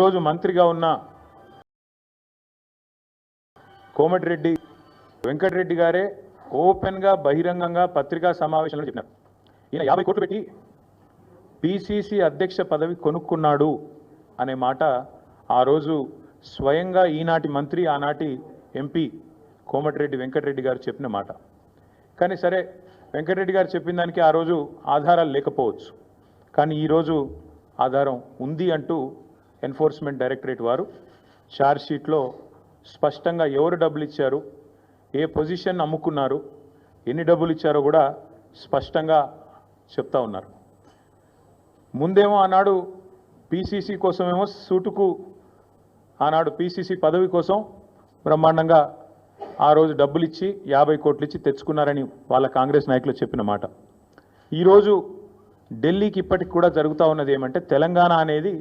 ఈరోజు మంత్రిగా ఉన్న కోమటిరెడ్డి వెంకటరెడ్డి గారే ఓపెన్గా బహిరంగంగా పత్రికా సమావేశంలో చెప్పినారు. ఈయన యాభై కోట్లు పెట్టి పిసిసి అధ్యక్ష పదవి కొనుక్కున్నాడు అనే మాట ఆ రోజు స్వయంగా ఈనాటి మంత్రి ఆనాటి ఎంపీ కోమటిరెడ్డి వెంకటరెడ్డి గారు చెప్పిన మాట. కానీ సరే వెంకటరెడ్డి గారు చెప్పిన దానికి ఆ రోజు ఆధారాలు లేకపోవచ్చు. కానీ ఈరోజు ఆధారం ఉంది అంటూ ఎన్ఫోర్స్మెంట్ డైరెక్టరేట్ వారు షీట్లో స్పష్టంగా ఎవరు డబ్బులు ఇచ్చారు ఏ పొజిషన్ అమ్ముకున్నారు ఎన్ని డబ్బులు ఇచ్చారో కూడా స్పష్టంగా చెప్తా ఉన్నారు. ముందేమో ఆనాడు పీసీసీ కోసమేమో సూటుకు ఆనాడు పీసీసీ పదవి కోసం బ్రహ్మాండంగా ఆ రోజు డబ్బులు ఇచ్చి యాభై కోట్లు ఇచ్చి తెచ్చుకున్నారని వాళ్ళ కాంగ్రెస్ నాయకులు చెప్పిన మాట. ఈరోజు ఢిల్లీకి ఇప్పటికి కూడా జరుగుతూ ఉన్నది ఏమంటే తెలంగాణ అనేది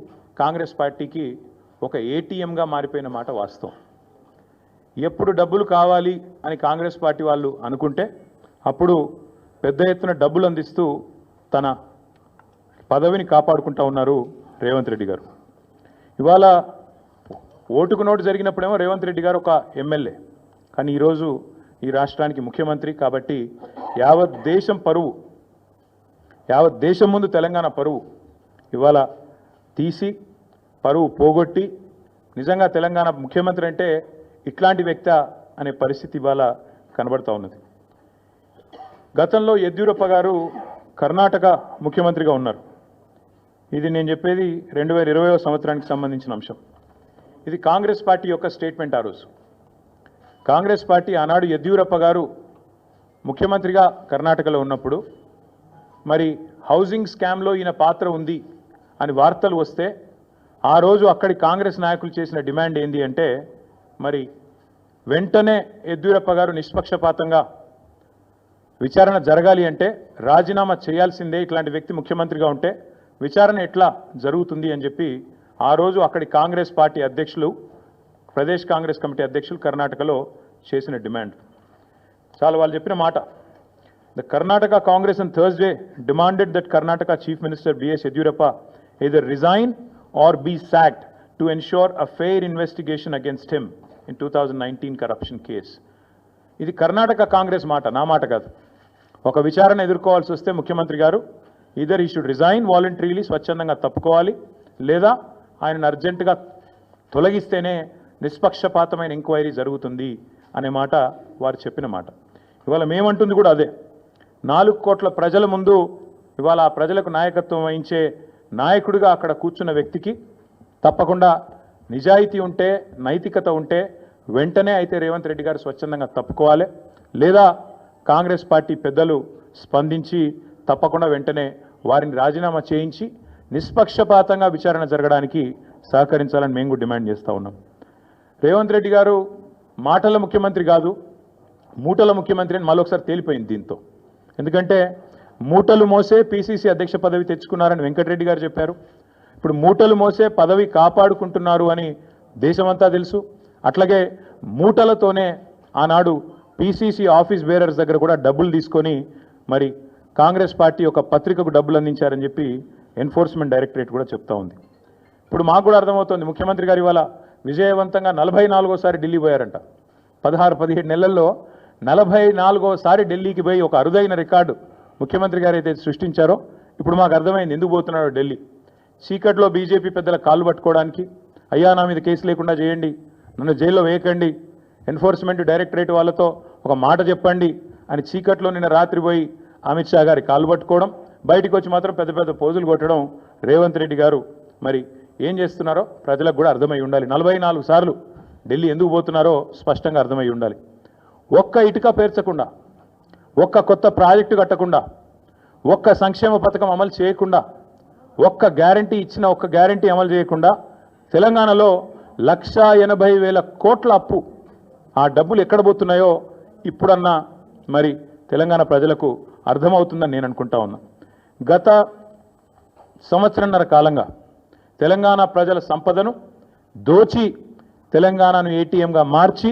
కాంగ్రెస్ పార్టీకి ఒక ఏటీఎంగా మారిపోయిన మాట వాస్తవం. ఎప్పుడు డబ్బులు కావాలి అని కాంగ్రెస్ పార్టీ వాళ్ళు అనుకుంటే అప్పుడు పెద్ద ఎత్తున డబ్బులు అందిస్తూ తన పదవిని కాపాడుకుంటా ఉన్నారు రేవంత్ రెడ్డి గారు. ఇవాళ ఓటుకు నోటు జరిగినప్పుడేమో రేవంత్ రెడ్డి గారు ఒక ఎమ్మెల్యే. కానీ ఈరోజు ఈ రాష్ట్రానికి ముఖ్యమంత్రి కాబట్టి యావత్ దేశం పరువు యావత్ దేశం ముందు తెలంగాణ పరువు. ఇవాళ తీసి పరువు పోగొట్టి నిజంగా తెలంగాణ ముఖ్యమంత్రి అంటే ఇట్లాంటి వ్యక్త అనే పరిస్థితి ఇవాళ కనబడతా ఉన్నది. గతంలో యద్యూరప్ప గారు కర్ణాటక ముఖ్యమంత్రిగా ఉన్నారు. ఇది నేను చెప్పేది రెండు వేల ఇరవయో సంవత్సరానికి సంబంధించిన అంశం. ఇది కాంగ్రెస్ పార్టీ యొక్క స్టేట్మెంట్ ఆ రోజు. కాంగ్రెస్ పార్టీ ఆనాడు యద్యూరప్ప గారు ముఖ్యమంత్రిగా కర్ణాటకలో ఉన్నప్పుడు మరి హౌసింగ్ స్కామ్లో ఈయన పాత్ర ఉంది అని వార్తలు వస్తే ఆ రోజు అక్కడి కాంగ్రెస్ నాయకులు చేసిన డిమాండ్ ఏంది అంటే మరి వెంటనే యడ్యూరప్ప గారు నిష్పక్షపాతంగా విచారణ జరగాలి అంటే రాజీనామా చేయాల్సిందే ఇట్లాంటి వ్యక్తి ముఖ్యమంత్రిగా ఉంటే విచారణ ఎట్లా జరుగుతుంది అని చెప్పి ఆ రోజు అక్కడి కాంగ్రెస్ పార్టీ అధ్యక్షులు ప్రదేశ్ కాంగ్రెస్ కమిటీ అధ్యక్షులు కర్ణాటకలో చేసిన డిమాండ్. చాలా వాళ్ళు చెప్పిన మాట. The Karnataka Congress and Thursday demanded that Karnataka chief minister B S Yediyurappa either resign or be sacked to ensure a fair investigation against him in 2019 corruption case. ఇది కర్ణాటక కాంగ్రెస్ మాట నా మాట కాదు. ఒక విచారణ ఎదుర్కోవాల్సి వస్తే ముఖ్యమంత్రి గారు ఇదర్ ఈ షుడ్ రిజైన్ వాలంటరీలీ స్వచ్ఛందంగా తప్పుకోవాలి లేదా ఆయనను అర్జెంటుగా తొలగిస్తేనే నిష్పక్షపాతమైన ఎంక్వైరీ జరుగుతుంది అనే మాట వారు చెప్పిన మాట. ఇవాళ మేమంటుంది కూడా అదే. నాలుగు కోట్ల ప్రజల ముందు ఇవాళ ఆ ప్రజలకు నాయకత్వం వహించే నాయకుడిగా అక్కడ కూర్చున్న వ్యక్తికి తప్పకుండా నిజాయితీ ఉంటే నైతికత ఉంటే వెంటనే అయితే రేవంత్ రెడ్డి గారు స్వచ్ఛందంగా తప్పుకోవాలి. లేదా కాంగ్రెస్ పార్టీ పెద్దలు స్పందించి తప్పకుండా వెంటనే వారిని రాజీనామా చేయించి నిష్పక్షపాతంగా విచారణ జరగడానికి సహకరించాలని మేము కూడా డిమాండ్ చేస్తూ ఉన్నాం. రేవంత్ రెడ్డి గారు మాటల ముఖ్యమంత్రి కాదు మూటల ముఖ్యమంత్రి అని మళ్ళొకసారి తేలిపోయింది దీంతో. ఎందుకంటే మూటలు మోసే పీసీసీ అధ్యక్ష పదవి తెచ్చుకున్నారని వెంకటరెడ్డి గారు చెప్పారు. ఇప్పుడు మూటలు మోసే పదవి కాపాడుకుంటున్నారు అని దేశమంతా తెలుసు. అట్లాగే మూటలతోనే ఆనాడు పీసీసీ ఆఫీస్ బేరర్స్ దగ్గర కూడా డబ్బులు తీసుకొని మరి కాంగ్రెస్ పార్టీ ఒక పత్రికకు డబ్బులు అందించారని చెప్పి ఎన్ఫోర్స్మెంట్ డైరెక్టరేట్ కూడా చెప్తా ఉంది. ఇప్పుడు మాకు కూడా అర్థమవుతుంది ముఖ్యమంత్రి గారు ఇవాళ విజయవంతంగా నలభై నాలుగోసారి ఢిల్లీ పోయారంట. పదహారు పదిహేడు నెలల్లో నలభై నాలుగోసారి ఢిల్లీకి పోయి ఒక అరుదైన రికార్డు ముఖ్యమంత్రి గారు అయితే సృష్టించారో ఇప్పుడు మాకు అర్థమైంది ఎందుకు పోతున్నాడో ఢిల్లీ. చీకట్లో బీజేపీ పెద్దల కాళ్ళు పట్టుకోవడానికి అయ్యా నా మీద కేసు లేకుండా చేయండి నన్ను జైల్లో వేయకండి ఎన్ఫోర్స్మెంట్ డైరెక్టరేట్ వాళ్ళతో ఒక మాట చెప్పండి అని చీకట్లో నిన్న రాత్రి పోయి అమిత్ షా గారి కాళ్ళు పట్టుకోవడం బయటికి వచ్చి మాత్రం పెద్ద పెద్ద పోజులు కొట్టడం రేవంత్ రెడ్డి గారు. మరి ఏం చేస్తున్నారో ప్రజలకు కూడా అర్థమై ఉండాలి. నలభై నాలుగు సార్లు ఢిల్లీ ఎందుకు పోతున్నారో స్పష్టంగా అర్థమై ఉండాలి. ఒక్క ఇటుక పేర్చకుండా ఒక్క కొత్త ప్రాజెక్టు కట్టకుండా ఒక్క సంక్షేమ పథకం అమలు చేయకుండా ఒక్క గ్యారంటీ ఇచ్చిన ఒక్క గ్యారంటీ అమలు చేయకుండా తెలంగాణలో లక్ష ఎనభై వేల కోట్ల అప్పు ఆ డబ్బులు ఎక్కడ పోతున్నాయో ఇప్పుడన్నా మరి తెలంగాణ ప్రజలకు అర్థమవుతుందని నేను అనుకుంటా ఉన్నా. గత సంవత్సరంన్నర కాలంగా తెలంగాణ ప్రజల సంపదను దోచి తెలంగాణను ఏటీఎంగా మార్చి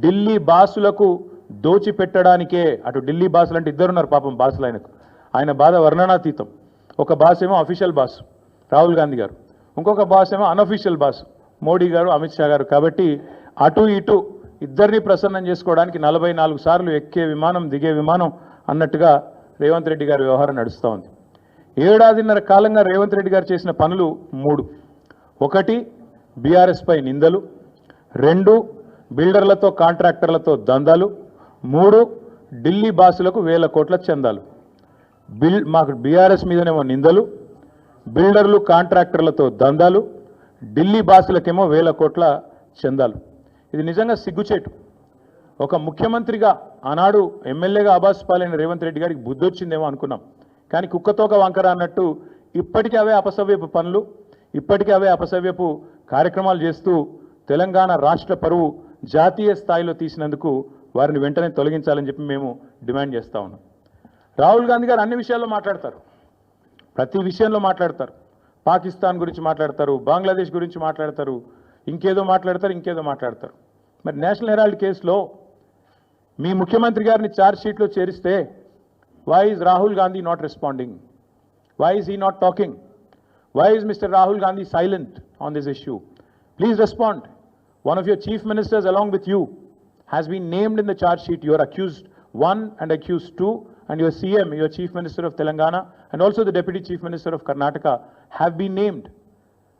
ఢిల్లీ బాసులకు దోచిపెట్టడానికే అటు ఢిల్లీ బాసులు అంటే ఇద్దరున్నారు పాపం బాసులు ఆయనకు. ఆయన బాధ వర్ణనాతీతం. ఒక బాస్ ఏమో అఫీషియల్ బాస్ రాహుల్ గాంధీ గారు. ఇంకొక బాస్ ఏమో అనఫీషియల్ బాస్ మోడీ గారు అమిత్ షా గారు. కాబట్టి అటు ఇటు ఇద్దరిని ప్రసన్నం చేసుకోవడానికి నలభై నాలుగు సార్లు ఎక్కే విమానం దిగే విమానం అన్నట్టుగా రేవంత్ రెడ్డి గారి వ్యవహారం నడుస్తూ ఉంది. ఏడాదిన్నర కాలంగా రేవంత్ రెడ్డి గారు చేసిన పనులు మూడు. ఒకటి బీఆర్ఎస్పై నిందలు. రెండు బిల్డర్లతో కాంట్రాక్టర్లతో దందాలు. మూడు ఢిల్లీ బాసులకు వేల కోట్ల చందాలు. బిల్ మాకు బీఆర్ఎస్ మీదనేమో నిందలు బిల్డర్లు కాంట్రాక్టర్లతో దందాలు ఢిల్లీ బాసులకేమో వేల కోట్ల చందాలు. ఇది నిజంగా సిగ్గుచేటు. ఒక ముఖ్యమంత్రిగా ఆనాడు ఎమ్మెల్యేగా ఆబాస్ పాలైన రేవంత్ రెడ్డి గారికి బుద్ధి వచ్చిందేమో అనుకున్నాం. కానీ కుక్కతోక వంకర అన్నట్టు ఇప్పటికీ అవే అపసవ్యపు పనులు ఇప్పటికీ అవే అపసవ్యపు కార్యక్రమాలు చేస్తూ తెలంగాణ రాష్ట్ర పరువు జాతీయ స్థాయిలో తీసినందుకు వారిని వెంటనే తొలగించాలని చెప్పి మేము డిమాండ్ చేస్తా ఉన్నాం. రాహుల్ గాంధీ గారు అన్ని విషయాల్లో మాట్లాడతారు. ప్రతి విషయంలో మాట్లాడతారు. పాకిస్తాన్ గురించి మాట్లాడతారు బంగ్లాదేశ్ గురించి మాట్లాడతారు ఇంకేదో మాట్లాడతారు ఇంకేదో మాట్లాడతారు. మరి నేషనల్ హెరాల్డ్ కేసులో మీ ముఖ్యమంత్రి గారిని ఛార్జ్షీట్లో చేరిస్తే why is Rahul Gandhi not responding why is he not talking why is mister Rahul Gandhi silent on this issue please respond one of your chief ministers along with you has been named in the charge sheet. You are accused one and accused two, and your CM, your Chief Minister of Telangana, and also the Deputy Chief Minister of Karnataka have been named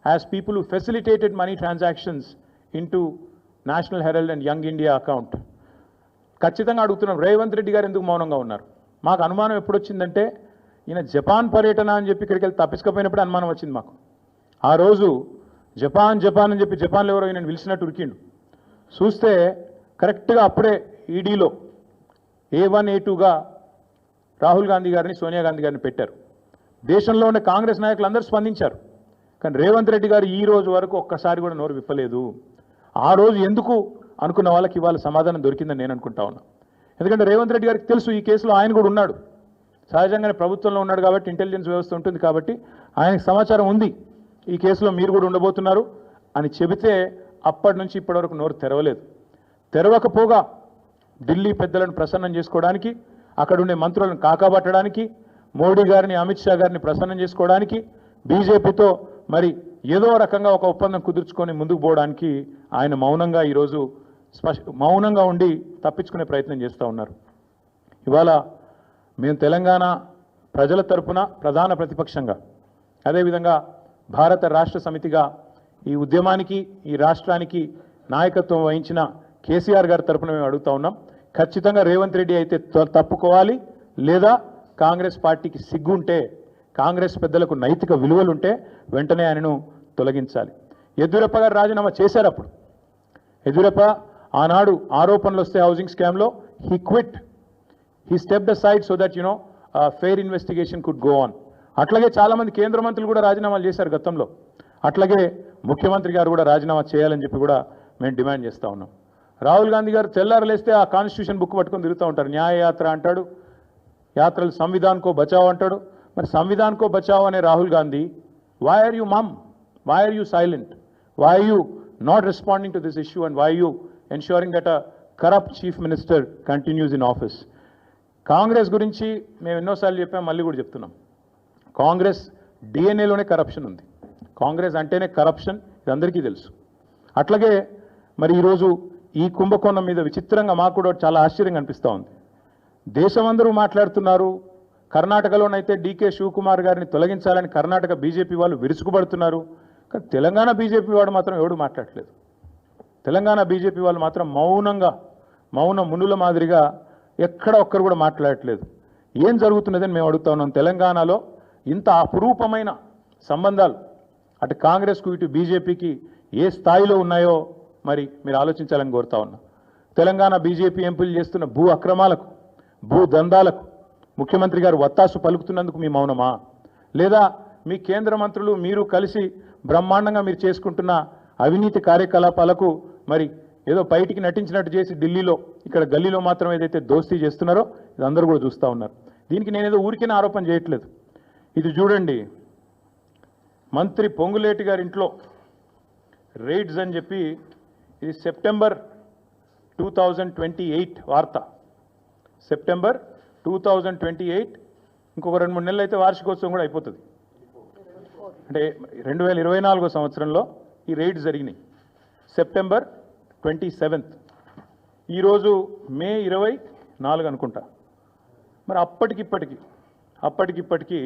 as people who facilitated money transactions into National Herald and Young India account. ఖచ్చితంగా అడుగుతున్నాం రేవంత్ రెడ్డి గారు ఎందుకు మౌనంగా ఉన్నారు మాకు అనుమానం ఎప్పుడు వచ్చిందంటే ఈయన జపాన్ పర్యటన అని చెప్పి ఇక్కడికి వెళ్ళి తప్పించకపోయినప్పుడు అనుమానం వచ్చింది మాకు ఆ రోజు జపాన్ జపాన్ అని చెప్పి జపాన్లో ఎవరో ఈయన పిలిచినట్టు ఉరికిండు చూస్తే కరెక్ట్గా అప్పుడే ఈడీలో ఏ వన్ ఏ టూగా రాహుల్ గాంధీ గారిని సోనియా గాంధీ గారిని పెట్టారు. దేశంలో ఉన్న కాంగ్రెస్ నాయకులు అందరూ స్పందించారు. కానీ రేవంత్ రెడ్డి గారు ఈ రోజు వరకు ఒక్కసారి కూడా నోరు విప్పలేదు. ఆ రోజు ఎందుకు అనుకున్న వాళ్ళకి ఇవాళ సమాధానం దొరికిందని నేను అనుకుంటా ఉన్నా. ఎందుకంటే రేవంత్ రెడ్డి గారికి తెలుసు ఈ కేసులో ఆయన కూడా ఉన్నాడు. సహజంగానే ప్రభుత్వంలో ఉన్నాడు కాబట్టి ఇంటెలిజెన్స్ వ్యవస్థ ఉంటుంది కాబట్టి ఆయనకు సమాచారం ఉంది. ఈ కేసులో మీరు కూడా ఉండబోతున్నారు అని చెబితే అప్పటి నుంచి ఇప్పటివరకు నోరు తెరవలేదు. తెరవకపోగా ఢిల్లీ పెద్దలను ప్రసన్నం చేసుకోవడానికి అక్కడుండే మంత్రులను కాకాబట్టడానికి మోడీ గారిని అమిత్ షా గారిని ప్రసన్నం చేసుకోవడానికి బీజేపీతో మరి ఏదో రకంగా ఒక ఒప్పందం కుదుర్చుకొని ముందుకు పోవడానికి ఆయన మౌనంగా ఈరోజు స్పష్ మౌనంగా ఉండి తప్పించుకునే ప్రయత్నం చేస్తూ ఉన్నారు. ఇవాళ మేము తెలంగాణ ప్రజల తరపున ప్రధాన ప్రతిపక్షంగా అదేవిధంగా భారత రాష్ట్ర సమితిగా ఈ ఉద్యమానికి ఈ రాష్ట్రానికి నాయకత్వం వహించిన కేసీఆర్ గారి తరపున మేము అడుగుతా ఉన్నాం. ఖచ్చితంగా రేవంత్ రెడ్డి అయితే తప్పుకోవాలి. లేదా కాంగ్రెస్ పార్టీకి సిగ్గుంటే కాంగ్రెస్ పెద్దలకు నైతిక విలువలుంటే వెంటనే ఆయనను తొలగించాలి. యద్యూరప్ప గారు రాజీనామా చేశారు అప్పుడు. యద్యూరప్ప ఆనాడు ఆరోపణలు వస్తే హౌసింగ్ స్కామ్లో he quit. He step the side so that you know fair investigation could go on. అట్లాగే చాలామంది కేంద్ర మంత్రులు కూడా రాజీనామాలు చేశారు గతంలో. అట్లాగే ముఖ్యమంత్రి గారు కూడా రాజీనామా చేయాలని చెప్పి కూడా మేము డిమాండ్ చేస్తూ ఉన్నాం. రాహుల్ గాంధీ గారు తెల్లారలేస్తే ఆ కాన్స్టిట్యూషన్ బుక్ పట్టుకొని తిరుగుతూ ఉంటారు. న్యాయయాత్ర అంటాడు యాత్రలు సంవిధాన్కో బచావ్ అంటాడు. మరి సంవిధాన్కో బచావ్ అనే Rahul Gandhi why are you mum why are you silent why you not responding to this issue and why you ensuring that a corrupt chief minister continues in office Congress గురించి మేము ఎన్నోసార్లు చెప్పాం మళ్ళీ కూడా చెప్తున్నాం. కాంగ్రెస్ డిఎన్ఏలోనే కరప్షన్ ఉంది. కాంగ్రెస్ అంటేనే corruption ఇది అందరికీ తెలుసు. అట్లాగే మరి ఈరోజు ఈ కుంభకోణం మీద విచిత్రంగా మాకు కూడా చాలా ఆశ్చర్యంగా అనిపిస్తూ ఉంది. దేశమందరూ మాట్లాడుతున్నారు కర్ణాటకలోనైతే డీకే శివకుమార్ గారిని తొలగించాలని కర్ణాటక బీజేపీ వాళ్ళు విరుచుకుపడుతున్నారు కానీ తెలంగాణ బీజేపీ వాడు మాత్రం ఎవడు మాట్లాడట్లేదు. తెలంగాణ బీజేపీ వాళ్ళు మాత్రం మౌనంగా మౌన మునుల మాదిరిగా ఎక్కడ ఒక్కరు కూడా మాట్లాడట్లేదు. ఏం జరుగుతున్నదని మేము అడుగుతా ఉన్నాం. తెలంగాణలో ఇంత అపురూపమైన సంబంధాలు అటు కాంగ్రెస్కు ఇటు బీజేపీకి ఏ స్థాయిలో ఉన్నాయో మరి మీరు ఆలోచించాలని కోరుతా ఉన్నా. తెలంగాణ బీజేపీ ఎంపీలు చేస్తున్న భూ అక్రమాలకు భూ దందాలకు ముఖ్యమంత్రి గారు వత్తాసు పలుకుతున్నందుకు మీ మౌనమా? లేదా మీ కేంద్ర మంత్రులు మీరు కలిసి బ్రహ్మాండంగా మీరు చేసుకుంటున్న అవినీతి కార్యకలాపాలకు మరి ఏదో బయటికి నటించినట్టు చేసి ఢిల్లీలో ఇక్కడ గల్లీలో మాత్రం ఏదైతే దోస్తీ చేస్తున్నారో ఇది అందరూ కూడా చూస్తూ ఉన్నారు. దీనికి నేనేదో ఊరికే ఆరోపణ చేయట్లేదు. ఇది చూడండి. మంత్రి పొంగులేటి గారి ఇంట్లో రైడ్స్ అని చెప్పి ఇది September two thousand twenty eight వార్త. September two thousand twenty eight ఇంకొక రెండు మూడు నెలలు అయితే వార్షికోత్సవం కూడా అయిపోతుంది. అంటే రెండు వేల ఇరవై నాలుగో సంవత్సరంలో ఈ రైడ్స్ జరిగినాయి. September twenty seventh. ఈరోజు మే ఇరవై నాలుగు అనుకుంటా. మరి అప్పటికిప్పటికి అప్పటికిప్పటికీ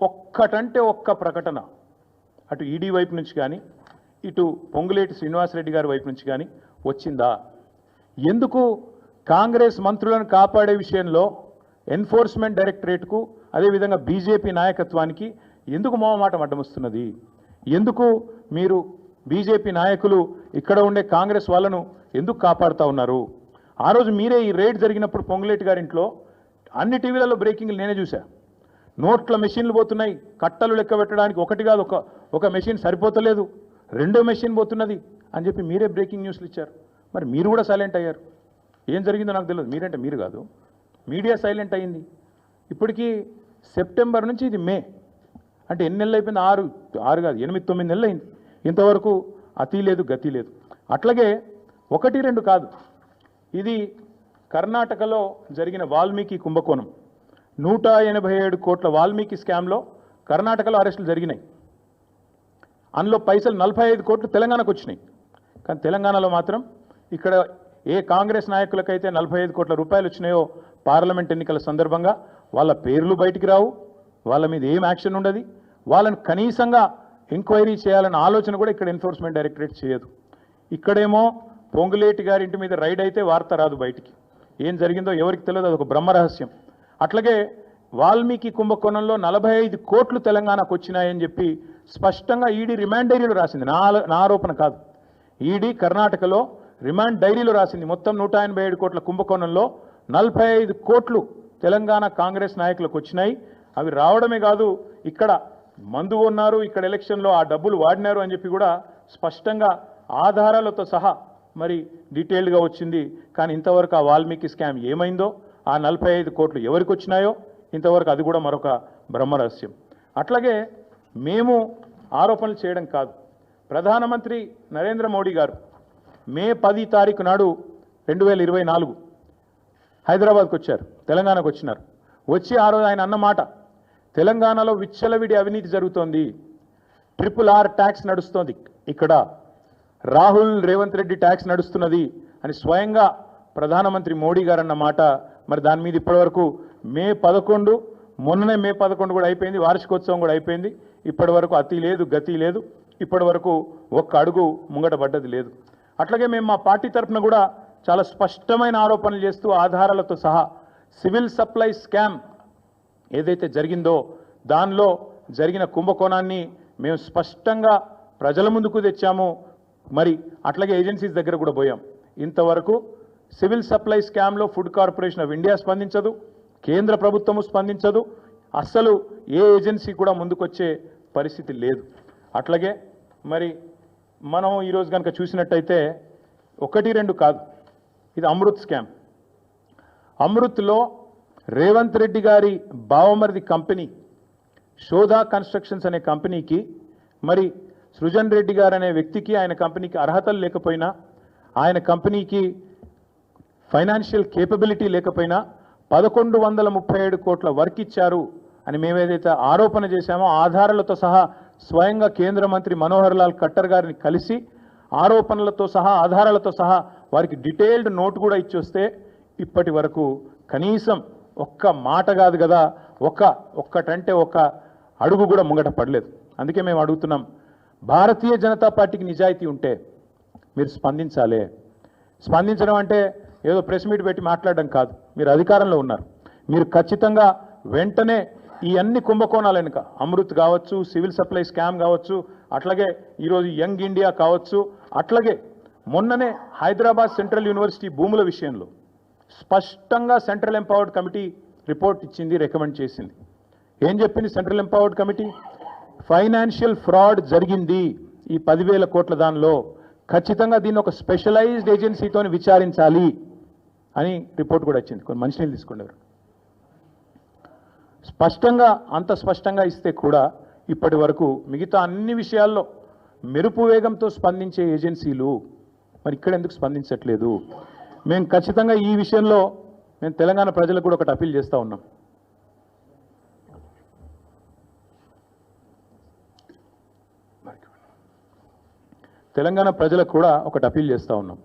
ఒక్కటంటే ఒక్క ప్రకటన అటు ఈడీ వైపు నుంచి కానీ ఇటు పొంగులేటి శ్రీనివాసరెడ్డి గారి వైపు నుంచి కానీ వచ్చిందా? ఎందుకు కాంగ్రెస్ మంత్రులను కాపాడే విషయంలో ఎన్ఫోర్స్మెంట్ డైరెక్టరేట్కు అదేవిధంగా బీజేపీ నాయకత్వానికి ఎందుకు మోహమాటం అడ్డమొస్తున్నది? ఎందుకు మీరు బీజేపీ నాయకులు ఇక్కడ ఉండే కాంగ్రెస్ వాళ్ళను ఎందుకు కాపాడుతూ ఉన్నారు? ఆ రోజు మీరే ఈ రేడ్ జరిగినప్పుడు పొంగులేటి గారింట్లో అన్ని టీవీలలో బ్రేకింగ్లు నేనే చూశా. నోట్ల మెషిన్లు పోతున్నాయి కట్టలు లెక్క పెట్టడానికి ఒకటి కాదు ఒక ఒక మెషిన్ సరిపోతలేదు. రెండో మెషిన్ పోతున్నది అని చెప్పి మీరే బ్రేకింగ్ న్యూస్లు ఇచ్చారు. మరి మీరు కూడా సైలెంట్ అయ్యారు. ఏం జరిగిందో నాకు తెలియదు. మీరంటే మీరు కాదు. మీడియా సైలెంట్ అయింది. ఇప్పటికీ సెప్టెంబర్ నుంచి ఇది మే. అంటే ఎన్ని నెలలు అయిపోయింది? ఆరు. ఆరు కాదు ఎనిమిది తొమ్మిది నెలలు అయింది. ఇంతవరకు అతి లేదు గతి లేదు. అట్లాగే ఒకటి రెండు కాదు. ఇది కర్ణాటకలో జరిగిన వాల్మీకి కుంభకోణం. నూట ఎనభై ఏడు కోట్ల వాల్మీకి స్కామ్లో కర్ణాటకలో అరెస్టులు జరిగినాయి. అందులో పైసలు నలభై ఐదు కోట్లు తెలంగాణకు వచ్చినాయి కానీ తెలంగాణలో మాత్రం ఇక్కడ ఏ కాంగ్రెస్ నాయకులకైతే నలభై ఐదు కోట్ల రూపాయలు వచ్చినాయో పార్లమెంట్ ఎన్నికల సందర్భంగా వాళ్ళ పేర్లు బయటికి రావు. వాళ్ళ మీద ఏం యాక్షన్ ఉండదు. వాళ్ళని కనీసంగా ఎంక్వైరీ చేయాలన్న ఆలోచన కూడా ఇక్కడ ఎన్ఫోర్స్మెంట్ డైరెక్టరేట్ చేయదు. ఇక్కడేమో పొంగులేటి గారి ఇంటి మీద రైడ్ అయితే వార్త రాదు బయటికి. ఏం జరిగిందో ఎవరికి తెలియదు. అదొక బ్రహ్మరహస్యం అట్లాగే వాల్మీకి కుంభకోణంలో నలభై ఐదు కోట్లు తెలంగాణకు వచ్చినాయని చెప్పి స్పష్టంగా ఈడీ రిమాండ్ డైరీలో రాసింది. నా నా ఆరోపణ కాదు. ఈడీ కర్ణాటకలో రిమాండ్ డైరీలో రాసింది. మొత్తం నూట ఎనభై ఏడు కోట్ల కుంభకోణంలో నలభై ఐదు కోట్లు తెలంగాణ కాంగ్రెస్ నాయకులకు వచ్చినాయి. అవి రావడమే కాదు ఇక్కడ మందు ఉన్నారు ఇక్కడ ఎలక్షన్లో ఆ డబ్బులు వాడినారు అని చెప్పి కూడా స్పష్టంగా ఆధారాలతో సహా మరి డీటెయిల్డ్గా వచ్చింది. కానీ ఇంతవరకు ఆ వాల్మీకి స్కామ్ ఏమైందో ఆ నలభై ఐదు కోట్లు ఎవరికి వచ్చినాయో ఇంతవరకు అది కూడా మరొక బ్రహ్మరహస్యం. అట్లాగే మేము ఆరోపణలు చేయడం కాదు. ప్రధానమంత్రి నరేంద్ర మోడీ గారు మే పది తారీఖు నాడు రెండు వేల ఇరవై నాలుగు హైదరాబాద్కు వచ్చారు తెలంగాణకు వచ్చినారు. వచ్చి ఆ రోజు ఆయన అన్న మాట తెలంగాణలో విచ్చలవిడి అవినీతి జరుగుతోంది. ట్రిపుల్ ఆర్ ట్యాక్స్ నడుస్తోంది. ఇక్కడ రాహుల్ రేవంత్ రెడ్డి ట్యాక్స్ నడుస్తున్నది అని స్వయంగా ప్రధానమంత్రి మోడీ గారు అన్న మాట మరి దాని మీద ఇప్పటివరకు మే పదకొండు మొన్ననే మే పదకొండు కూడా అయిపోయింది వార్షికోత్సవం కూడా అయిపోయింది. ఇప్పటి వరకు అతి లేదు గతి లేదు. ఇప్పటి వరకు ఒక్క అడుగు ముంగట పడ్డది లేదు. అట్లాగే మేము మా పార్టీ తరఫున కూడా చాలా స్పష్టమైన ఆరోపణలు చేస్తూ ఆధారాలతో సహా సివిల్ సప్లై స్కామ్ ఏదైతే జరిగిందో దానిలో జరిగిన కుంభకోణాన్ని మేము స్పష్టంగా ప్రజల ముందుకు తెచ్చాము. మరి అట్లాగే ఏజెన్సీస్ దగ్గర కూడా పోయాం. ఇంతవరకు సివిల్ సప్లై స్కామ్లో ఫుడ్ కార్పొరేషన్ ఆఫ్ ఇండియా స్పందించదు. కేంద్ర ప్రభుత్వము స్పందించదు. అస్సలు ఏ ఏజెన్సీ కూడా ముందుకొచ్చే పరిస్థితి లేదు. అట్లాగే మరి మనం ఈరోజు కనుక చూసినట్టయితే ఒకటి రెండు కాదు. ఇది అమృత్ స్కామ్. అమృత్లో రేవంత్ రెడ్డి గారి బావమరిది కంపెనీ శోధా కన్స్ట్రక్షన్స్ అనే కంపెనీకి మరి సృజన్ రెడ్డి గారు అనే వ్యక్తికి ఆయన కంపెనీకి అర్హతలు లేకపోయినా ఆయన కంపెనీకి ఫైనాన్షియల్ కేపబిలిటీ లేకపోయినా పదకొండు వందల ముప్పై ఏడు కోట్ల వర్క్ ఇచ్చారు అని మేమేదైతే ఆరోపణ చేశామో ఆధారాలతో సహా స్వయంగా కేంద్ర మంత్రి మనోహర్ లాల్ ఖట్టర్ గారిని కలిసి ఆరోపణలతో సహా ఆధారాలతో సహా వారికి డీటెయిల్డ్ నోట్ కూడా ఇచ్చి వస్తే ఇప్పటి వరకు కనీసం ఒక్క మాట కాదు కదా ఒక ఒక్కటంటే ఒక అడుగు కూడా ముంగట పడలేదు. అందుకే మేము అడుగుతున్నాం భారతీయ జనతా పార్టీకి నిజాయితీ ఉంటే మీరు స్పందించాలి. స్పందించడం అంటే ఏదో ప్రెస్ మీట్ పెట్టి మాట్లాడడం కాదు. మీరు అధికారంలో ఉన్నారు. మీరు ఖచ్చితంగా వెంటనే ఈ అన్ని కుంభకోణాలు వెనుక అమృత్ కావచ్చు సివిల్ సప్లై స్కామ్ కావచ్చు అట్లాగే ఈరోజు యంగ్ ఇండియా కావచ్చు అట్లాగే మొన్ననే హైదరాబాద్ సెంట్రల్ యూనివర్సిటీ భూముల విషయంలో స్పష్టంగా సెంట్రల్ ఎంపవర్డ్ కమిటీ రిపోర్ట్ ఇచ్చింది రికమెండ్ చేసింది. ఏం చెప్పింది central empowered committee? Financial fraud జరిగింది ఈ పదివేల కోట్ల దానిలో. ఖచ్చితంగా దీన్ని ఒక స్పెషలైజ్డ్ ఏజెన్సీతో విచారించాలి. అని రిపోర్ట్ కూడా వచ్చింది. కొన్ని మంచినీళ్ళు తీసుకున్నారు స్పష్టంగా అంత స్పష్టంగా ఇస్తే కూడా ఇప్పటి వరకు మిగతా అన్ని విషయాల్లో మెరుపు వేగంతో స్పందించే ఏజెన్సీలు మరి ఇక్కడ ఎందుకు స్పందించట్లేదు? మేము ఖచ్చితంగా ఈ విషయంలో మేము తెలంగాణ ప్రజలకు కూడా ఒకటి అప్పీల్ చేస్తూ ఉన్నాం. తెలంగాణ ప్రజలకు కూడా ఒకటి అపీల్ చేస్తూ ఉన్నాం.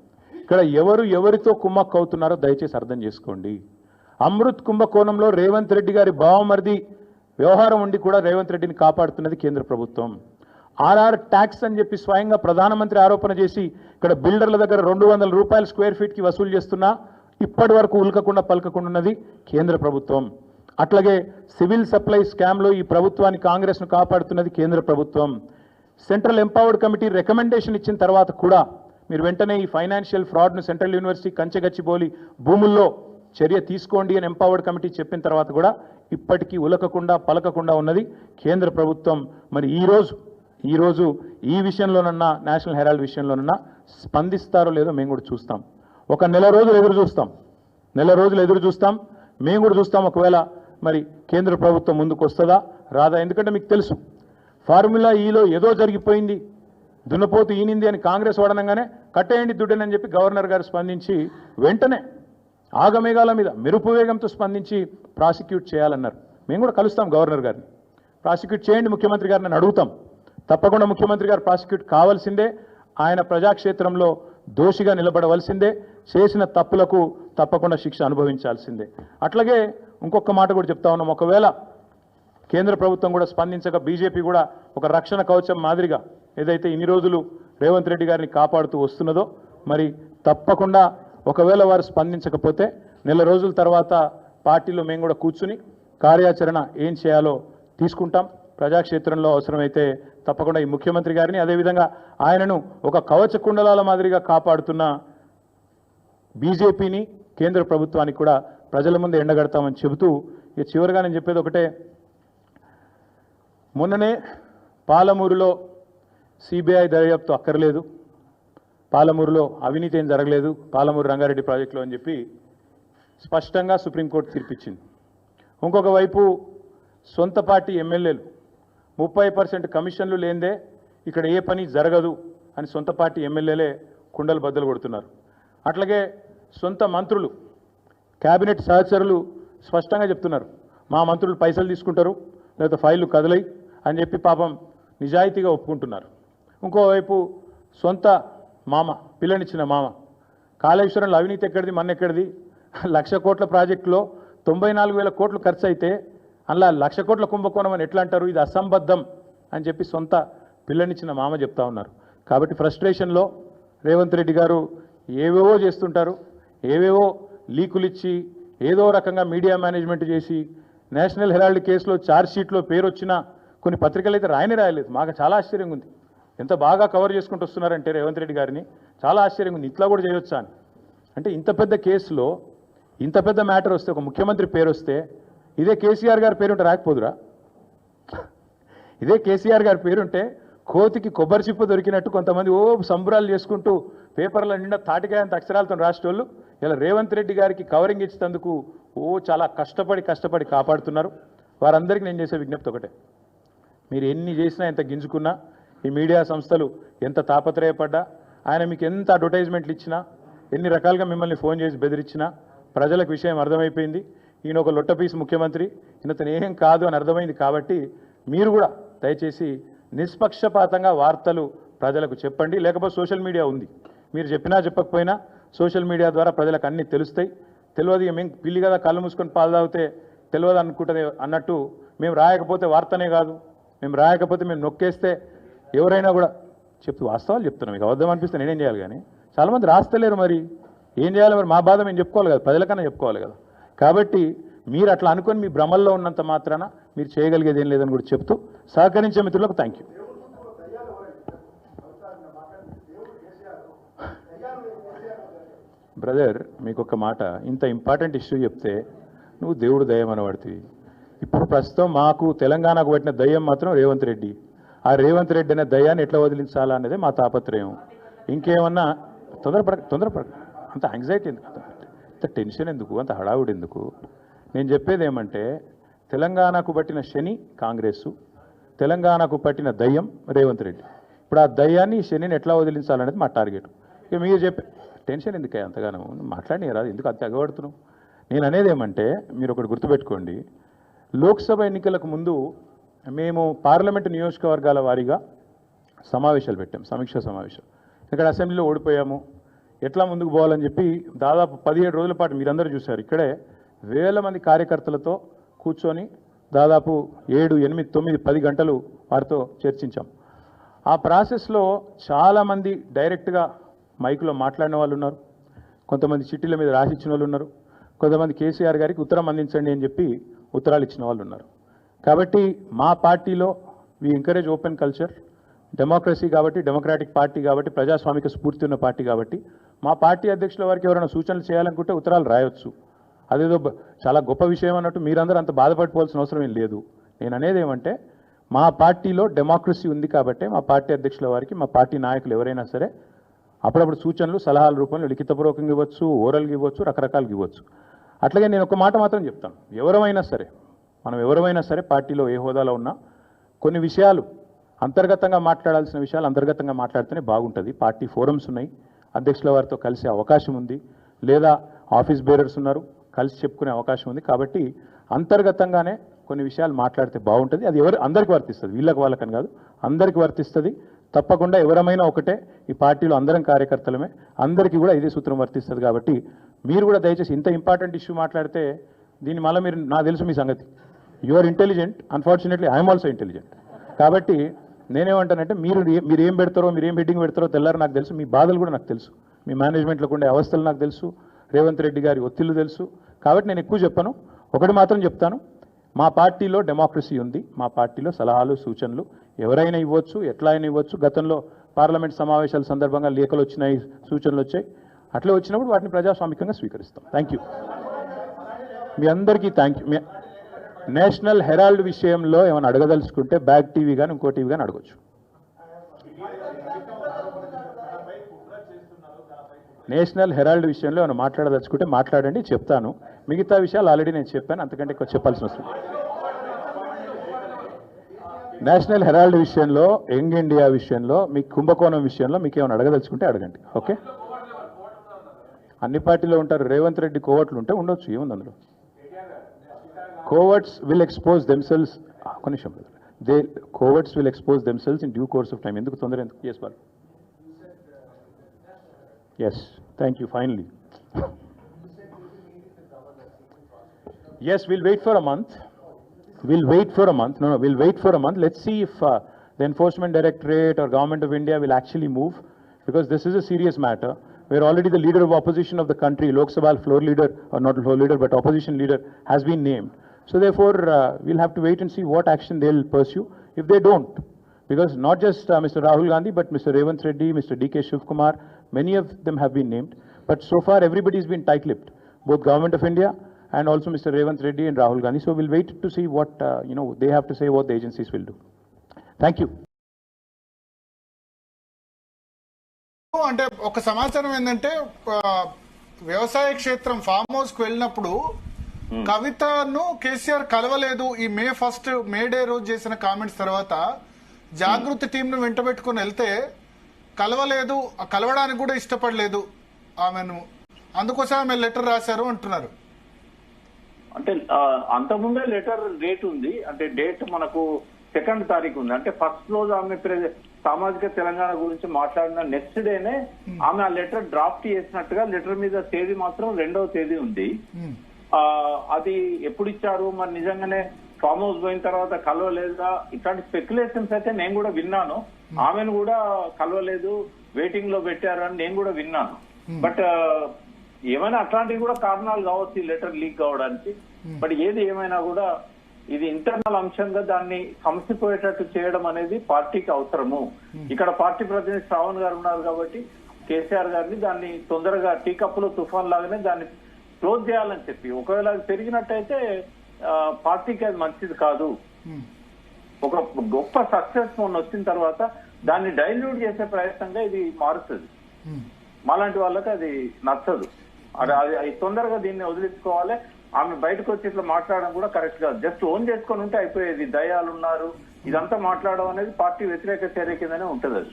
ఇక్కడ ఎవరు ఎవరితో కుమ్మక్కు అవుతున్నారో దయచేసి అర్థం చేసుకోండి. అమృత్ కుంభకోణంలో రేవంత్ రెడ్డి గారి బావమరిది వ్యవహారం ఉండి కూడా రేవంత్ రెడ్డిని కాపాడుతున్నది కేంద్ర ప్రభుత్వం. ఆర్ఆర్ ట్యాక్స్ అని చెప్పి స్వయంగా ప్రధానమంత్రి ఆరోపణ చేసి ఇక్కడ బిల్డర్ల దగ్గర రెండు వందల రూపాయలు స్క్వేర్ ఫీట్కి వసూలు చేస్తున్నా ఇప్పటి వరకు ఉల్కకుండా పలకకుండా ఉన్నది కేంద్ర ప్రభుత్వం. అట్లాగే సివిల్ సప్లై స్కామ్లో ఈ ప్రభుత్వాన్ని కాంగ్రెస్ను కాపాడుతున్నది కేంద్ర ప్రభుత్వం. సెంట్రల్ ఎంపవర్డ్ కమిటీ రికమెండేషన్ ఇచ్చిన తర్వాత కూడా మీరు వెంటనే ఈ ఫైనాన్షియల్ ఫ్రాడ్ను సెంట్రల్ యూనివర్సిటీ కంచెగచ్చిబోలి భూముల్లో చర్య తీసుకోండి అని ఎంపవర్డ్ కమిటీ చెప్పిన తర్వాత కూడా ఇప్పటికీ ఉలకకుండా పలకకుండా ఉన్నది కేంద్ర ప్రభుత్వం. మరి ఈరోజు ఈరోజు ఈ విషయంలోనన్నా నేషనల్ హెరాల్డ్ విషయంలోనన్నా స్పందిస్తారో లేదో మేము కూడా చూస్తాం. ఒక నెల రోజులు ఎదురు చూస్తాం. నెల రోజులు ఎదురు చూస్తాం. మేము కూడా చూస్తాం ఒకవేళ మరి కేంద్ర ప్రభుత్వం ముందుకు వస్తుందా రాదా? ఎందుకంటే మీకు తెలుసు ఫార్ములా ఈలో ఏదో జరిగిపోయింది. దున్నపోతు ఈనింది అని కాంగ్రెస్ వాడనంగానే కట్టేయండి దుడ్డనని చెప్పి గవర్నర్ గారు స్పందించి వెంటనే ఆగమేఘాల మీద మెరుపు వేగంతో స్పందించి ప్రాసిక్యూట్ చేయాలన్నారు. మేము కూడా కలుస్తాం గవర్నర్ గారిని. ప్రాసిక్యూట్ చేయండి ముఖ్యమంత్రి గారిని అడుగుతాం. తప్పకుండా ముఖ్యమంత్రి గారు ప్రాసిక్యూట్ కావాల్సిందే. ఆయన ప్రజాక్షేత్రంలో దోషిగా నిలబడవలసిందే. చేసిన తప్పులకు తప్పకుండా శిక్ష అనుభవించాల్సిందే. అట్లాగే ఇంకొక మాట కూడా చెప్తా ఉన్నాం. ఒకవేళ కేంద్ర ప్రభుత్వం కూడా స్పందించక బీజేపీ కూడా ఒక రక్షణ కవచం మాదిరిగా ఏదైతే ఇన్ని రోజులు రేవంత్ రెడ్డి గారిని కాపాడుతూ వస్తున్నదో మరి తప్పకుండా ఒకవేళ వారు స్పందించకపోతే నెల రోజుల తర్వాత పార్టీలో మేము కూడా కూర్చుని కార్యాచరణ ఏం చేయాలో తీసుకుంటాం. ప్రజాక్షేత్రంలో అవసరమైతే తప్పకుండా ఈ ముఖ్యమంత్రి గారిని అదేవిధంగా ఆయనను ఒక కవచ కుండలాల మాదిరిగా కాపాడుతున్న బీజేపీని కేంద్ర ప్రభుత్వానికి కూడా ప్రజల ముందు ఎండగడతామని చెబుతూ ఇక చివరిగా నేను చెప్పేది ఒకటే. మొన్ననే పాలమూరులో సిబిఐ దర్యాప్తు అక్కర్లేదు. పాలమూరులో అవినీతి ఏం జరగలేదు. పాలమూరు రంగారెడ్డి ప్రాజెక్టులో అని చెప్పి స్పష్టంగా సుప్రీంకోర్టు తీర్పిచ్చింది. ఇంకొక వైపు సొంత పార్టీ ఎమ్మెల్యేలు ముప్పై పర్సెంట్ కమిషన్లు లేందే ఇక్కడ ఏ పని జరగదు అని సొంత పార్టీ ఎమ్మెల్యేలే కుండలు బద్దలు కొడుతున్నారు. అట్లాగే సొంత మంత్రులు కేబినెట్ సహచరులు స్పష్టంగా చెప్తున్నారు. మా మంత్రులు పైసలు తీసుకుంటారు లేకపోతే ఫైళ్ళు కదలై అని చెప్పి పాపం నిజాయితీగా ఒప్పుకుంటున్నారు. ఇంకోవైపు సొంత మామ పిల్లనిచ్చిన మామ. కాళేశ్వరంలో అవినీతి ఎక్కడిది మన ఎక్కడిది? లక్ష కోట్ల ప్రాజెక్టులో తొంభై నాలుగు వేల కోట్లు ఖర్చు అయితే అలా లక్ష కోట్ల కుంభకోణం అని ఎట్లా అంటారు? ఇది అసంబద్ధం అని చెప్పి సొంత పిల్లనిచ్చిన మామ చెప్తా ఉన్నారు. కాబట్టి ఫ్రస్ట్రేషన్లో రేవంత్ రెడ్డి గారు ఏవేవో చేస్తుంటారు ఏవేవో లీకులు ఇచ్చి ఏదో రకంగా మీడియా మేనేజ్మెంట్ చేసి నేషనల్ హెరాల్డ్ కేసులో ఛార్జ్ షీట్లో పేరు వచ్చిన కొన్ని పత్రికలు అయితే రాయని రాయలేదు. మాకు చాలా ఆశ్చర్యంగా ఉంది. ఎంత బాగా కవర్ చేసుకుంటూ వస్తున్నారంటే రేవంత్ రెడ్డి గారిని చాలా ఆశ్చర్యంగా ఉంది. ఇట్లా కూడా చేయొచ్చా అని. అంటే ఇంత పెద్ద కేసులో ఇంత పెద్ద మ్యాటర్ వస్తే ఒక ముఖ్యమంత్రి పేరు వస్తే ఇదే కేసీఆర్ గారి పేరుంటే రాకపోదురా? ఇదే కేసీఆర్ గారి పేరుంటే కోతికి కొబ్బరి చిప్ప దొరికినట్టు కొంతమంది ఓ సంబరాలు చేసుకుంటూ పేపర్ల నిండా తాటికాయంత అక్షరాలతో రాసేటోళ్ళు ఇలా రేవంత్ రెడ్డి గారికి కవరింగ్ ఇచ్చినందుకు ఓ చాలా కష్టపడి కష్టపడి కాపాడుతున్నారు. వారందరికీ నేను చేసే విజ్ఞప్తి ఒకటే. మీరు ఎన్ని చేసినా ఎంత గింజుకున్నా ఈ మీడియా సంస్థలు ఎంత తాపత్రయపడ్డా ఆయన మీకు ఎంత అడ్వర్టైజ్మెంట్లు ఇచ్చినా ఎన్ని రకాలుగా మిమ్మల్ని ఫోన్ చేసి బెదిరించినా ప్రజలకు విషయం అర్థమైపోయింది. ఈయన ఒక లొట్టపీస్ ముఖ్యమంత్రి ఈయనతను ఏం కాదు అని అర్థమైంది కాబట్టి మీరు కూడా దయచేసి నిష్పక్షపాతంగా వార్తలు ప్రజలకు చెప్పండి. లేకపోతే సోషల్ మీడియా ఉంది. మీరు చెప్పినా చెప్పకపోయినా సోషల్ మీడియా ద్వారా ప్రజలకు అన్నీ తెలుస్తాయి. తెలియదు మేము పిల్లి కదా కళ్ళు మూసుకొని పాలు తాగితే తెలియదు అనుకుంటుంది అన్నట్టు మేము రాయకపోతే వార్తనే కాదు. మేము రాయకపోతే మేము నొక్కేస్తే ఎవరైనా కూడా చెప్తూ వాస్తవాలు చెప్తున్నాం మీకు అబద్ధం అనిపిస్తే నేనేం చేయాలి కానీ చాలామంది రాస్తలేరు మరి. ఏం చేయాలి మరి? మా బాధ మేము చెప్పుకోవాలి కదా ప్రజలకన్నా చెప్పుకోవాలి కదా. కాబట్టి మీరు అట్లా అనుకొని మీ భ్రమల్లో ఉన్నంత మాత్రాన మీరు చేయగలిగేది ఏం లేదని కూడా చెప్తూ సహకరించే మిత్రులకు థ్యాంక్ యూ బ్రదర్ మీకు ఒక మాట ఇంత ఇంపార్టెంట్ ఇష్యూ చెప్తే నువ్వు దేవుడు దయ్యం అనబడుతుంది ఇప్పుడు ప్రస్తుతం మాకు తెలంగాణకు పట్టిన దయ్యం మాత్రం రేవంత్ రెడ్డి. ఆ రేవంత్ రెడ్డి అనే దయాన్ని ఎట్లా వదిలించాలా అనేది మా తాపత్రయం. ఇంకేమన్నా తొందరపడ తొందరపడ అంత యాంగ్జైటీ ఎందుకు? అంత టెన్షన్ ఎందుకు? అంత హడావుడి ఎందుకు? నేను చెప్పేది ఏమంటే తెలంగాణకు పట్టిన శని కాంగ్రెస్ తెలంగాణకు పట్టిన దయ్యం రేవంత్ రెడ్డి. ఇప్పుడు ఆ దయ్యాన్ని శనిని ఎట్లా వదిలించాలనేది మా టార్గెట్. ఇక మీరు చెప్పే టెన్షన్ ఎందుకే అంతగానో? మాట్లాడి రాదు. ఎందుకు అంత ఎగబడుతున్నావు? నేను అనేది ఏమంటే మీరు ఒకటి గుర్తుపెట్టుకోండి. లోక్సభ ఎన్నికలకు ముందు మేము పార్లమెంటు నియోజకవర్గాల వారీగా సమావేశాలు పెట్టాం సమీక్షా సమావేశం ఇక్కడ అసెంబ్లీలో ఓడిపోయాము. ఎట్లా ముందుకు పోవాలని చెప్పి దాదాపు పదిహేడు రోజుల పాటు మీరందరూ చూశారు. ఇక్కడే వేల మంది కార్యకర్తలతో కూర్చొని దాదాపు ఏడు ఎనిమిది తొమ్మిది పది గంటలు వారితో చర్చించాం. ఆ ప్రాసెస్లో చాలామంది డైరెక్ట్గా మైక్లో మాట్లాడిన వాళ్ళు ఉన్నారు. కొంతమంది చిట్టీల మీద రాసిచ్చిన వాళ్ళు ఉన్నారు. కొంతమంది కేసీఆర్ గారికి ఉత్తరం అందించండి అని చెప్పి ఉత్తరాలు ఇచ్చిన వాళ్ళు ఉన్నారు. కాబట్టి మా పార్టీలో we encourage open culture democracy కాబట్టి డెమోక్రాటిక్ పార్టీ కాబట్టి ప్రజాస్వామిక స్ఫూర్తి ఉన్న పార్టీ కాబట్టి మా పార్టీ అధ్యక్షుల వారికి ఎవరైనా సూచనలు చేయాలనుకుంటే ఉత్తరాలు రాయొచ్చు. అదేదో చాలా గొప్ప విషయం అన్నట్టు మీరందరూ అంత బాధపడిపోవాల్సిన అవసరం ఏం లేదు. నేను అనేది ఏమంటే మా పార్టీలో డెమోక్రసీ ఉంది కాబట్టి మా పార్టీ అధ్యక్షుల వారికి మా పార్టీ నాయకులు ఎవరైనా సరే అప్పుడప్పుడు సూచనలు సలహాల రూపంలో లిఖితపూర్వకంగా ఇవ్వచ్చు ఓరల్గా ఇవ్వచ్చు రకరకాలుగా ఇవ్వచ్చు. అట్లాగే నేను ఒక మాట మాత్రం చెప్తాను. ఎవరమైనా సరే మనం ఎవరమైనా సరే పార్టీలో ఏ హోదాలో ఉన్నా కొన్ని విషయాలు అంతర్గతంగా మాట్లాడాల్సిన విషయాలు అంతర్గతంగా మాట్లాడితేనే బాగుంటుంది. పార్టీ ఫోరమ్స్ ఉన్నాయి. అధ్యక్షుల వారితో కలిసే అవకాశం ఉంది. లేదా ఆఫీస్ బేరర్స్ ఉన్నారు. కలిసి చెప్పుకునే అవకాశం ఉంది. కాబట్టి అంతర్గతంగానే కొన్ని విషయాలు మాట్లాడితే బాగుంటుంది. అది ఎవరు అందరికి వర్తిస్తుంది. వీళ్ళకి వాళ్ళకని కాదు. అందరికి వర్తిస్తుంది. తప్పకుండా ఎవరమైనా ఒకటే ఈ పార్టీలో అందరం కార్యకర్తలమే. అందరికీ కూడా ఇదే సూత్రం వర్తిస్తుంది కాబట్టి మీరు కూడా దయచేసి ఇంత ఇంపార్టెంట్ ఇష్యూ మాట్లాడితే దీని మళ్ళీ మీరు నాకు తెలుసు మీ సంగతి. You are intelligent unfortunately I'm also intelligent కాబట్టి నేనేమంటానంటే మీరు మీరు ఏం పెడతారో మీరు ఏం హెడ్డింగ్ పెడతారో తెల్లారు నాకు తెలుసు. మీ బాధలు కూడా నాకు తెలుసు. మీ మేనేజ్మెంట్లో ఉండే అవస్థలు నాకు తెలుసు. రేవంత్ రెడ్డి గారి ఒత్తిళ్ళు తెలుసు. కాబట్టి నేను ఎక్కువ చెప్పను. ఒకటి మాత్రం చెప్తాను. మా పార్టీలో డెమోక్రసీ ఉంది. మా పార్టీలో సలహాలు సూచనలు ఎవరైనా ఇవ్వచ్చు ఎట్లా అయినా ఇవ్వచ్చు. గతంలో పార్లమెంట్ సమావేశాల సందర్భంగా లేఖలు వచ్చినాయి సూచనలు వచ్చాయి. అట్లా వచ్చినప్పుడు వాటిని ప్రజాస్వామికంగా స్వీకరిస్తాం. థ్యాంక్ యూ మీ అందరికీ థ్యాంక్ యూ నేషనల్ హెరాల్డ్ విషయంలో ఏమైనా అడగదలుచుకుంటే బ్యాక్ టీవీ కానీ ఇంకో టీవీ కానీ అడగొచ్చు. నేషనల్ హెరాల్డ్ విషయంలో ఏమైనా మాట్లాడదలుచుకుంటే మాట్లాడండి చెప్తాను. మిగతా విషయాలు ఆల్రెడీ నేను చెప్పాను అంతకంటే ఎక్కువ చెప్పాల్సిన అవసరం నేషనల్ హెరాల్డ్ విషయంలో యంగ్ ఇండియా విషయంలో మీ కుంభకోణం విషయంలో మీకు ఏమైనా అడగదలుచుకుంటే అడగండి ఓకే? అన్ని పార్టీలో ఉంటారు రేవంత్ రెడ్డి కోవట్లు ఉంటే ఉండొచ్చు ఏముంది అందులో? coverts will expose themselves. Konisham, they coverts will expose themselves in due course of time. Enduku tondara enduku? Yes, Bal. Yes. Thank you. Finally. yes, we'll wait for a month. We'll wait for a month. No, no, we'll wait for a month. Let's see if uh, the Enforcement Directorate or Government of India will actually move because this is a serious matter. We're already the leader of opposition of the country, Lok Sabha floor leader, or not floor leader, but opposition leader has been named. So therefore, uh, we'll have to wait and see what action they'll pursue. If they don't, because not just uh, Mr. Rahul Gandhi, but Mr. Revanth Reddy, Mr. D.K. Shivkumar, many of them have been named. But so far, everybody's been tight-lipped, both Government of India and also Mr. Revanth Reddy and Rahul Gandhi. So we'll wait to see what, uh, you know, they have to say what the agencies will do. Thank you. అంటే ఒక సమాచారం ఏంటంటే ఆ, వ్యవసాయ క్షేత్రం farm house కు వెళ్ళినప్పుడు కవితను కేసీఆర్ కలవలేదు. ఈ మే ఫస్ట్ మే డే రోజు చేసిన కామెంట్స్ తర్వాత జాగృతి టీం ను వెంటబెట్టుకుని వెళ్తే కలవలేదు కలవడానికి కూడా ఇష్టపడలేదు ఆమెను. అందుకోసం ఆమె లెటర్ రాశారు అంటున్నారు. అంటే అంతకుముందే లెటర్ డేట్ ఉంది. అంటే డేట్ మనకు సెకండ్ తారీఖు ఉంది. అంటే ఫస్ట్ రోజు ఆమె సామాజిక తెలంగాణ గురించి మాట్లాడిన నెక్స్ట్ డేనే ఆమె ఆ లెటర్ డ్రాఫ్ట్ చేసినట్టుగా లెటర్ మీద తేదీ మాత్రం రెండవ తేదీ ఉంది. అది ఎప్పుడు ఇచ్చారు? మరి నిజంగానే ఫామ్ హౌస్ పోయిన తర్వాత కలవలేదా? ఇట్లాంటి స్పెక్యులేషన్స్ అయితే నేను కూడా విన్నాను. ఆమెను కూడా కలవలేదు. వెయిటింగ్లో పెట్టారు అని నేను కూడా విన్నాను. బట్ ఏమైనా అట్లాంటివి కూడా కారణాలు కావచ్చు ఈ లెటర్ లీక్ కావడానికి. బట్ ఏది ఏమైనా కూడా ఇది ఇంటర్నల్ అంశంగా దాన్ని సమసిపోయేటట్టు చేయడం అనేది పార్టీకి అవసరము. ఇక్కడ పార్టీ ప్రతినిధి శ్రావణ్ గారు ఉన్నారు కాబట్టి కేసీఆర్ గారిని దాన్ని తొందరగా టీ కప్పులో తుఫాన్ లాగానే దాన్ని క్లోజ్ చేయాలని చెప్పి. ఒకవేళ అది పెరిగినట్టయితే పార్టీకి అది మంచిది కాదు. ఒక గొప్ప సక్సెస్ మొన్న వచ్చిన తర్వాత దాన్ని డైల్యూట్ చేసే ప్రయత్నంగా ఇది మారుతుంది. మాలాంటి వాళ్ళకి అది నచ్చదు. అది అది అది తొందరగా దీన్ని వదిలించుకోవాలి. ఆమె బయటకు వచ్చి ఇట్లా మాట్లాడడం కూడా కరెక్ట్ కాదు. జస్ట్ ఓన్ చేసుకొని ఉంటే అయిపోయేది. దయాలు ఉన్నారు. ఇదంతా మాట్లాడడం అనేది పార్టీ వ్యతిరేక చర్య కిందనే ఉంటది అది.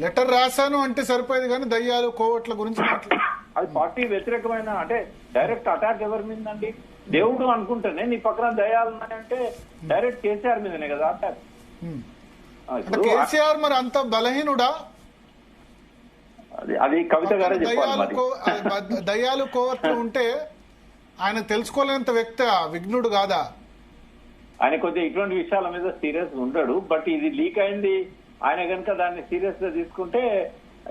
లెటర్ రాశాను అంటే సరిపోయేది కానీ దయ్యాలు కోవట్ల గురించి మాట్లాడు. అది పార్టీ వ్యతిరేకమైన అంటే డైరెక్ట్ అటాక్ ఎవరి మీద అండి దేవుడు అనుకుంటేనే నీ పక్కన దయాలు ఉన్నాయంటే డైరెక్ట్ కేసీఆర్ మీదనే కదా అటాక్. అంటే కేసీఆర్ మరి అంత బలహీనుడా? అది అది కవిత గారే చెప్పాలి దయ్యాలు మరి కో- ఆ, బ- దయ్యాలు కోవర్ట్లు ఉంటే ఆయన తెలుసుకోలేనంత వ్యక్తి విఘ్నుడు కాదా? ఆయన కొద్దిగా ఇటువంటి విషయాల మీద సీరియస్ ఉంటాడు బట్ ఇది లీక్ అయింది ఆయన కనుక దాన్ని సీరియస్గా తీసుకుంటే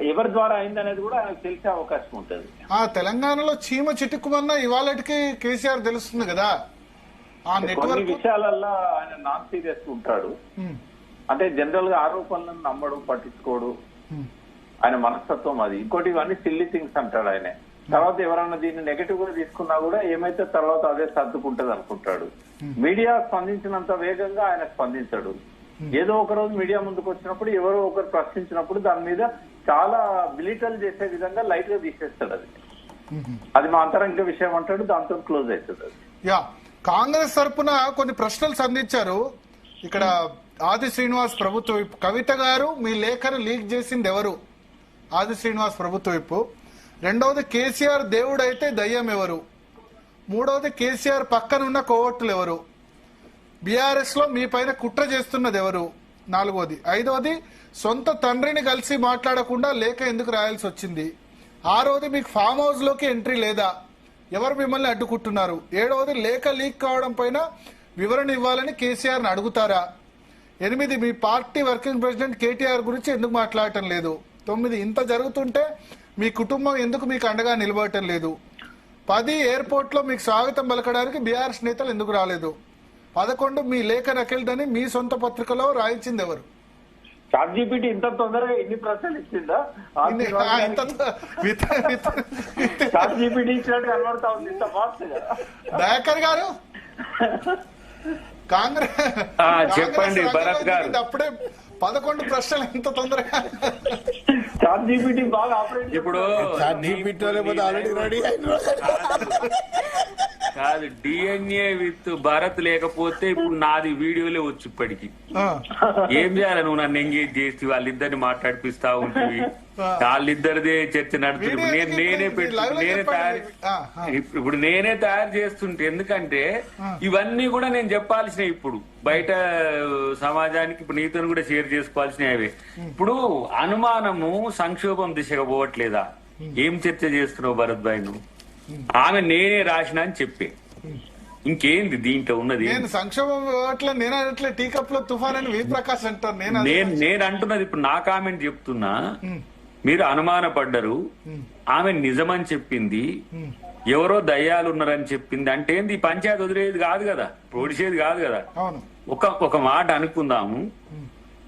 ఎవరి ద్వారా అయింది అనేది కూడా ఆయనకు తెలిసే అవకాశం ఉంటుంది. ఆ తెలంగాణలో చీమ చిటుక్కుమన్నా ఇవాళకి కేసీఆర్ తెలుస్తుంది కదా? ఆ కొన్ని నెట్వర్క్ విషయాలల్లో ఆయన నాన్ సీరియస్ ఉంటాడు. అంటే జనరల్గా ఆరోపణలను నమ్మడు పట్టించుకోడు. ఆయన మనస్తత్వం అది. ఇంకోటి ఇవన్నీ సిల్లీ థింగ్స్ అంటాడు ఆయన. తర్వాత ఎవరన్నా దీన్ని నెగటివ్గా తీసుకున్నా కూడా ఏమైతే తర్వాత అదే సర్దుకుంటది అనుకుంటాడు మీడియా స్పందించినంత వేగంగా ఆయన స్పందించాడు. ఏదో ఒక రోజు మీడియా ముందుకు వచ్చినప్పుడు ఎవరో ఒకరు ప్రశ్నించినప్పుడు దాని మీద చాలా బిలిటల్ చేసే విధంగా లైట్గా తీసేస్తాడు అది. ఉమ్. అది మా అంతరంగ విషయం అంటాడు దాంతో క్లోజ్ అవుతుంది అది. యా కాంగ్రెస్ తరపున కొన్ని ప్రశ్నలు సంధించారు. ఇక్కడ ఆది శ్రీనివాస్ ప్రభుత్వ విప్ కవిత గారు మీ లేఖను లీక్ చేసింది ఎవరు ఆది శ్రీనివాస్ ప్రభుత్వ విప్పు. రెండవది కేసీఆర్ దేవుడు అయితే దయ్యం ఎవరు మూడవది కేసీఆర్ పక్కనున్న కోవట్టులు ఎవరు బీఆర్ఎస్లో మీ పైన కుట్ర చేస్తున్నది ఎవరు? నాలుగవది ఐదవది సొంత తండ్రిని కలిసి మాట్లాడకుండా లేఖ ఎందుకు రాయాల్సి వచ్చింది? ఆరోది మీకు ఫామ్ హౌస్లోకి ఎంట్రీ లేదా? ఎవరు మిమ్మల్ని అడ్డుకుంటున్నారు? ఏడవది లేఖ లీక్ కావడం పైన వివరణ ఇవ్వాలని కేసీఆర్ని అడుగుతారా? ఎనిమిది మీ పార్టీ వర్కింగ్ ప్రెసిడెంట్ కేటీఆర్ గురించి ఎందుకు మాట్లాడటం లేదు? తొమ్మిది ఇంత జరుగుతుంటే మీ కుటుంబం ఎందుకు మీకు అండగా నిలబడటం లేదు? పది ఎయిర్పోర్ట్లో మీకు స్వాగతం పలకడానికి బీఆర్ఎస్ నేతలు ఎందుకు రాలేదు? పదకొండు మీ లేఖ నకిల్దని మీ సొంత పత్రికలో రాయించింది ఎవరు? చాట్ జీపీటీ ఇంత తొందరగా ఇన్ని ప్రశ్నలు ఇచ్చిందా? చాట్ జీపీటీ ఇచ్చినట్టు కనబడతా ఉంది ఇంత ఫాస్ట్గా. దయాకర్ గారు? కాంగ్రెస్ చెప్పండి, భరత్ గారు. అప్పుడే పదకొండు ప్రశ్నలు ఎంత తొందరగా. చాట్ జీపీటీ బాగా ఆపరేట్ ఇప్పుడు ఆల్రెడీ రెడీ కాదు డిఎన్ఏ విత్ భారత్ లేకపోతే ఇప్పుడు నాది వీడియోలే వచ్చు ఇప్పటికి. ఏం చేయాలి నువ్వు నన్ను ఎంగేజ్ చేసి వాళ్ళిద్దరిని మాట్లాడిపిస్తా ఉంటుంది వాళ్ళిద్దరిదే చర్చ నడుతుంది. నేను నేనే పెట్టు నేనే. తయారు ఇప్పుడు నేనే తయారు చేస్తుంటే ఎందుకంటే ఇవన్నీ కూడా నేను చెప్పాల్సినవి ఇప్పుడు. బయట సమాజానికి ఇప్పుడు నీతో కూడా షేర్ చేసుకోవాల్సినవి. అవే ఇప్పుడు అనుమానము సంక్షోభం దిశగా పోవట్లేదా? ఏం చర్చ చేస్తున్నావు భరత్ భాయ్ నువ్వు? ఆమె నేనే రాసిన అని చెప్పే. ఇంకేంది దీంట్లో ఉన్నది? నేను సంక్షోభం ఇవ్వట్లే నేను అనట్లే. టీ కప్లో తుఫాన్ అని వి ప్రకాష్ అంటారు నేను నేను నేను అంటున్నది ఇప్పుడు నా కామెంట్ చెప్తున్నా. మీరు అనుమానపడ్డరు. ఆమె నిజమని చెప్పింది. ఎవరో దయ్యాలు ఉన్నారని చెప్పింది. అంటే ఏంది? పంచాయతీ వదిలేది కాదు కదా? పొడిచేది కాదు కదా? ఒక ఒక మాట అనుకుందాము.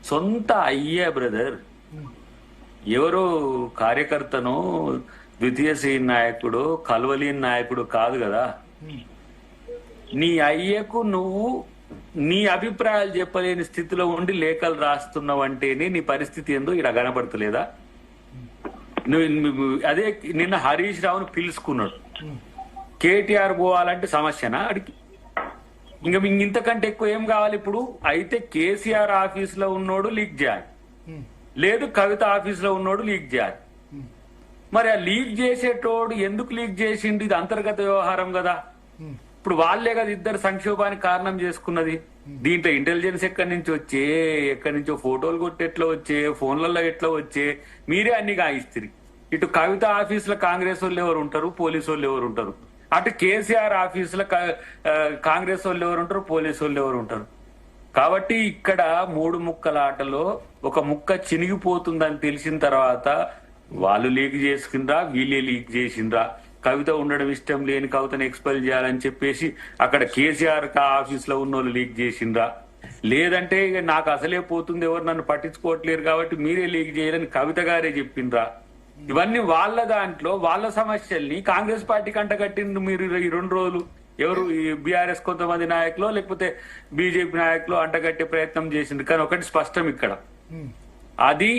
సొంత అయ్యా బ్రదర్. ఎవరో కార్యకర్తనో ద్వితీయ శ్రేణి నాయకుడు కల్వలీన్ నాయకుడు కాదు కదా. నీ అయ్యకు నువ్వు నీ అభిప్రాయాలు చెప్పలేని స్థితిలో ఉండి లేఖలు రాస్తున్నావు అంటేనే నీ పరిస్థితి ఏందో ఇక్కడ కనపడతలేదా నువ్వు అదే నిన్న హరీష్ రావును పిలుచుకున్నాడు. కేటీఆర్ పోవాలంటే సమస్యనా అడిగి? ఇంకా ఇంతకంటే ఎక్కువ ఏం కావాలి ఇప్పుడు? అయితే కేసీఆర్ ఆఫీస్లో ఉన్నోడు లీక్ చేయాలి. లేదు కవిత ఆఫీస్లో ఉన్నోడు లీక్ చేయాలి. మరి ఆ లీక్ చేసేటోడు ఎందుకు లీక్ చేసిండు? ఇది అంతర్గత వ్యవహారం కదా. ఇప్పుడు వాళ్ళే కదా ఇద్దరు సంక్షోభానికి కారణం చేసుకున్నది. దీంట్లో ఇంటెలిజెన్స్ ఎక్కడి నుంచి వచ్చే ఎక్కడి నుంచో ఫోటోలు కొట్టి ఎట్లా వచ్చే ఫోన్లలో ఎట్లా వచ్చే మీరే అన్ని గాయిస్తారు. ఇటు కవిత ఆఫీసులో కాంగ్రెస్ వాళ్ళు ఎవరు ఉంటారు? పోలీసు వాళ్ళు ఎవరు ఉంటారు? అటు కేసీఆర్ ఆఫీసులో కాంగ్రెస్ వాళ్ళు ఎవరు ఉంటారు? పోలీసు వాళ్ళు ఎవరు ఉంటారు? కాబట్టి ఇక్కడ మూడు ముక్కల ఆటలో ఒక ముక్క చినిగిపోతుందని తెలిసిన తర్వాత వాళ్ళు లీక్ చేసుకుండ్రా వీళ్ళే లీక్ చేసిండ్రా కవిత ఉండడం ఇష్టం లేని కవితను ఎక్స్పెల్ చేయాలని చెప్పేసి అక్కడ కేసీఆర్ ఆఫీస్లో ఉన్న వాళ్ళు లీక్ చేసిండ్రా లేదంటే ఇక నాకు అసలే పోతుంది ఎవరు నన్ను పట్టించుకోవట్లేరు కాబట్టి మీరే లీక్ చేయాలని కవిత గారే చెప్పిండ్రా? ఇవన్నీ వాళ్ళ దాంట్లో వాళ్ళ సమస్యల్ని కాంగ్రెస్ పార్టీకి అంటగట్టిండ్రు మీరు ఈ రెండు రోజులు. ఎవరు? ఈ బీఆర్ఎస్ కొంతమంది నాయకులు లేకపోతే బీజేపీ నాయకులు అంటగట్టే ప్రయత్నం చేసిండ్రు. కానీ ఒకటి స్పష్టం ఇక్కడ. అది